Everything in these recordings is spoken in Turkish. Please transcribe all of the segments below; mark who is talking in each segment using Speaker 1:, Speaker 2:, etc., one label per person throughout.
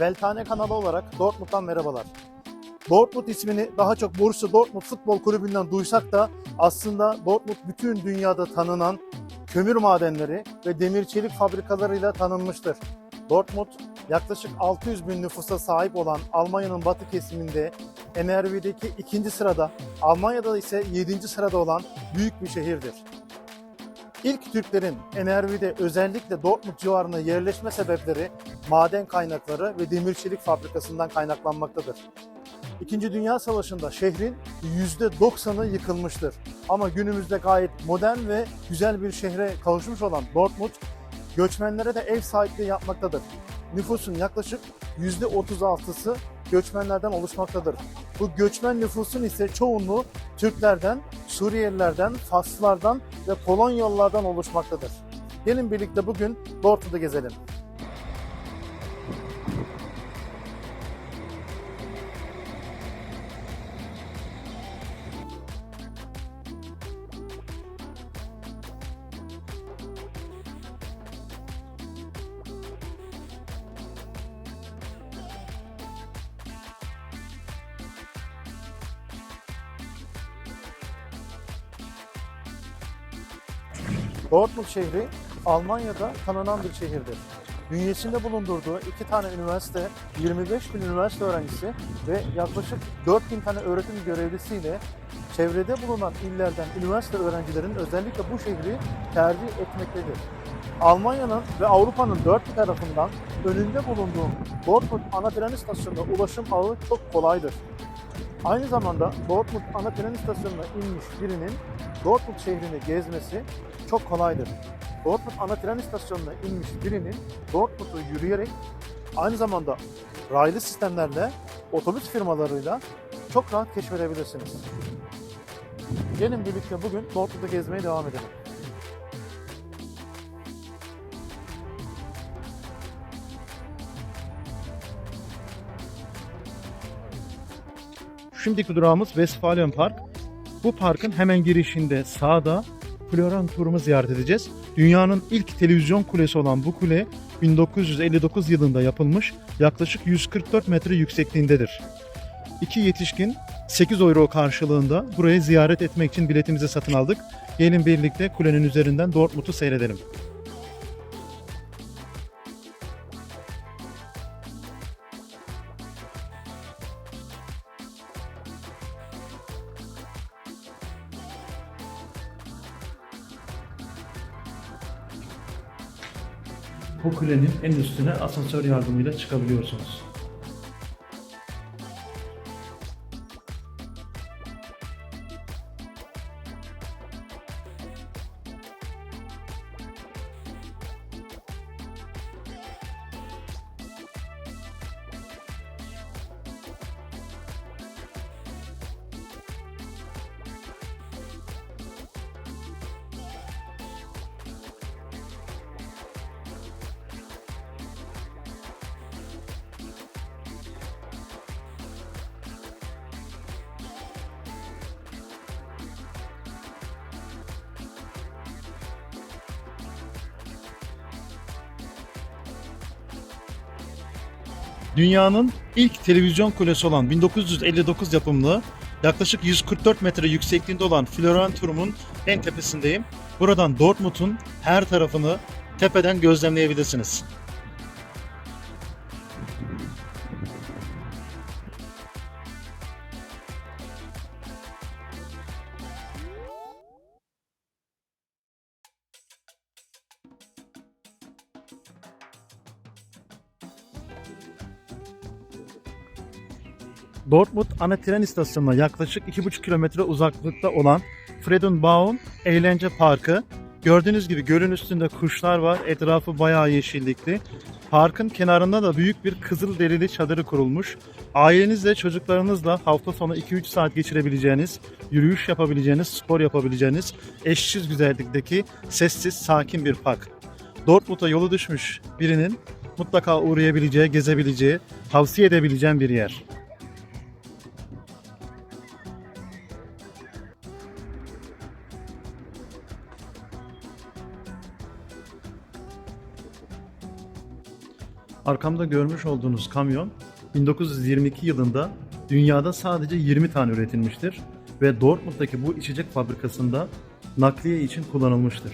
Speaker 1: Veltane kanalı olarak Dortmund'dan merhabalar. Dortmund ismini daha çok Borussia Dortmund Futbol Kulübü'nden duysak da aslında Dortmund bütün dünyada tanınan kömür madenleri ve demir çelik fabrikalarıyla tanınmıştır. Dortmund yaklaşık 600 bin nüfusa sahip olan Almanya'nın batı kesiminde NRV'deki ikinci sırada, Almanya'da ise 7. sırada olan büyük bir şehirdir. İlk Türklerin NRV'de özellikle Dortmund civarına yerleşme sebepleri maden kaynakları ve demir çelik fabrikasından kaynaklanmaktadır. İkinci Dünya Savaşı'nda şehrin %90'ı yıkılmıştır. Ama günümüzde gayet modern ve güzel bir şehre kavuşmuş olan Dortmund, göçmenlere de ev sahipliği yapmaktadır. Nüfusun yaklaşık %36'sı göçmenlerden oluşmaktadır. Bu göçmen nüfusun ise çoğunluğu Türklerden, Suriyelilerden, Faslılardan ve Polonyalılardan oluşmaktadır. Gelin birlikte bugün Dortmund'u gezelim. Dortmund şehri Almanya'da tanınan bir şehirdir. Bünyesinde bulundurduğu iki tane üniversite, 25 bin üniversite öğrencisi ve yaklaşık 4 bin tane öğretim görevlisiyle çevrede bulunan illerden üniversite öğrencilerin özellikle bu şehri tercih etmektedir. Almanya'nın ve Avrupa'nın dört bir tarafından önünde bulunduğu Dortmund ana tren istasyonuna ulaşım ağı çok kolaydır. Aynı zamanda Dortmund ana tren istasyonuna inmiş birinin Dortmund şehrini gezmesi çok kolaydır. Dortmund ana tren istasyonuna inmiş birinin Dortmund'u yürüyerek aynı zamanda raylı sistemlerle, otobüs firmalarıyla çok rahat keşfedebilirsiniz. Gelin birlikte bugün Dortmund'u gezmeye devam edelim. Şimdiki durağımız Westfalen Park. Bu parkın hemen girişinde sağda Floran Turum'u ziyaret edeceğiz. Dünyanın ilk televizyon kulesi olan bu kule 1959 yılında yapılmış yaklaşık 144 metre yüksekliğindedir. İki yetişkin 8 euro karşılığında burayı ziyaret etmek için biletimizi satın aldık. Gelin birlikte kulenin üzerinden Dortmund'u seyredelim. Bu en üstüne asansör yardımıyla çıkabiliyorsunuz. Dünyanın ilk televizyon kulesi olan 1959 yapımlı yaklaşık 144 metre yüksekliğinde olan Florianturm'un en tepesindeyim. Buradan Dortmund'un her tarafını tepeden gözlemleyebilirsiniz. Dortmund ana tren istasyonuna yaklaşık 2,5 kilometre uzaklıkta olan Friedenbaum Eğlence Parkı. Gördüğünüz gibi gölün üstünde kuşlar var. Etrafı bayağı yeşillikli. Parkın kenarında da büyük bir kızıl derili çadırı kurulmuş. Ailenizle, çocuklarınızla hafta sonu 2-3 saat geçirebileceğiniz, yürüyüş yapabileceğiniz, spor yapabileceğiniz eşsiz güzellikteki sessiz, sakin bir park. Dortmund'a yolu düşmüş birinin mutlaka uğrayabileceği, gezebileceği, tavsiye edebileceğim bir yer. Arkamda görmüş olduğunuz kamyon 1922 yılında dünyada sadece 20 tane üretilmiştir ve Dortmund'daki bu içecek fabrikasında nakliye için kullanılmıştır.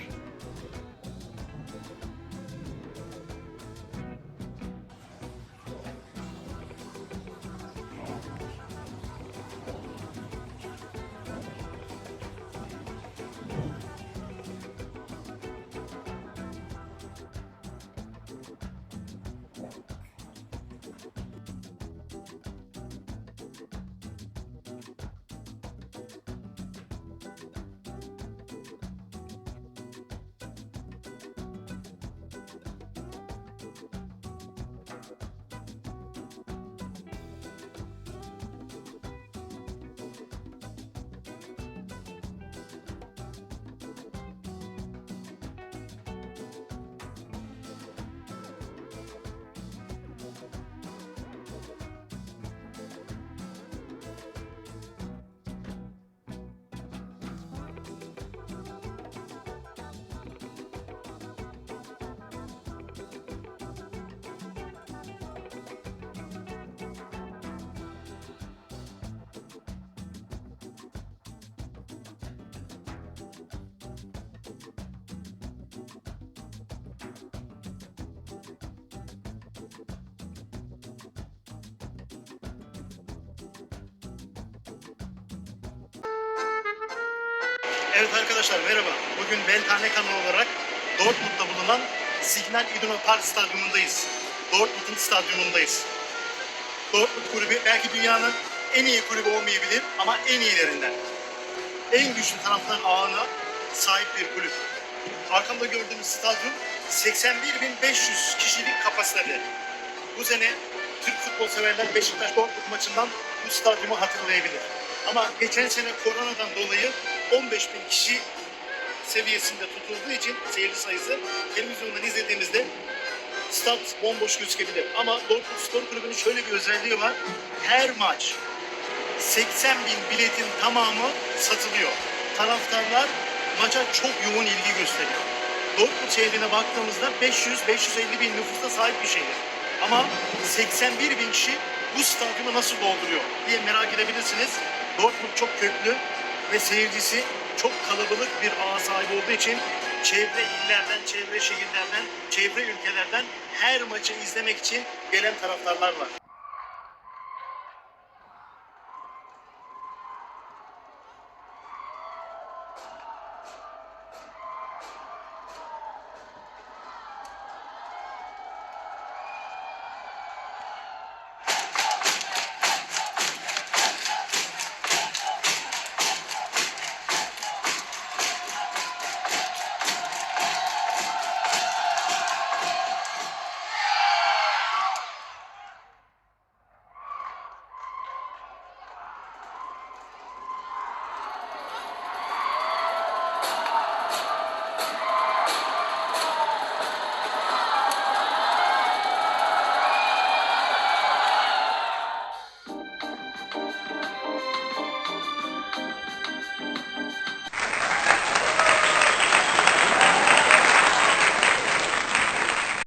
Speaker 1: Evet arkadaşlar merhaba. Bugün Beltane kanalı olarak Dortmund'da bulunan Signal Iduna Park Stadyumundayız. Dortmund'un stadyumundayız. Dortmund kulübü belki dünyanın en iyi kulübü olmayabilir ama en iyilerinden. En güçlü taraftar ağına sahip bir kulüp. Arkamda gördüğünüz stadyum 81.500 kişilik kapasitede. Bu sene Türk futbol severler Beşiktaş Dortmund maçından bu stadyumu hatırlayabilir. Ama geçen sene koronadan dolayı 15 bin kişi seviyesinde tutulduğu için seyirci sayısı televizyondan izlediğimizde stat bomboş gözükebilir. Ama Dortmund Spor Kulübü'nün şöyle bir özelliği var. Her maç 80 bin biletin tamamı satılıyor. Taraftarlar maça çok yoğun ilgi gösteriyor. Dortmund şehrine baktığımızda 500-550 bin nüfusa sahip bir şehir. Ama 81 bin kişi bu stadyumu nasıl dolduruyor diye merak edebilirsiniz. Dortmund çok köklü ve seyircisi çok kalabalık bir ağa sahip olduğu için çevre illerden, çevre şehirlerden, çevre ülkelerden her maçı izlemek için gelen taraftarlar var.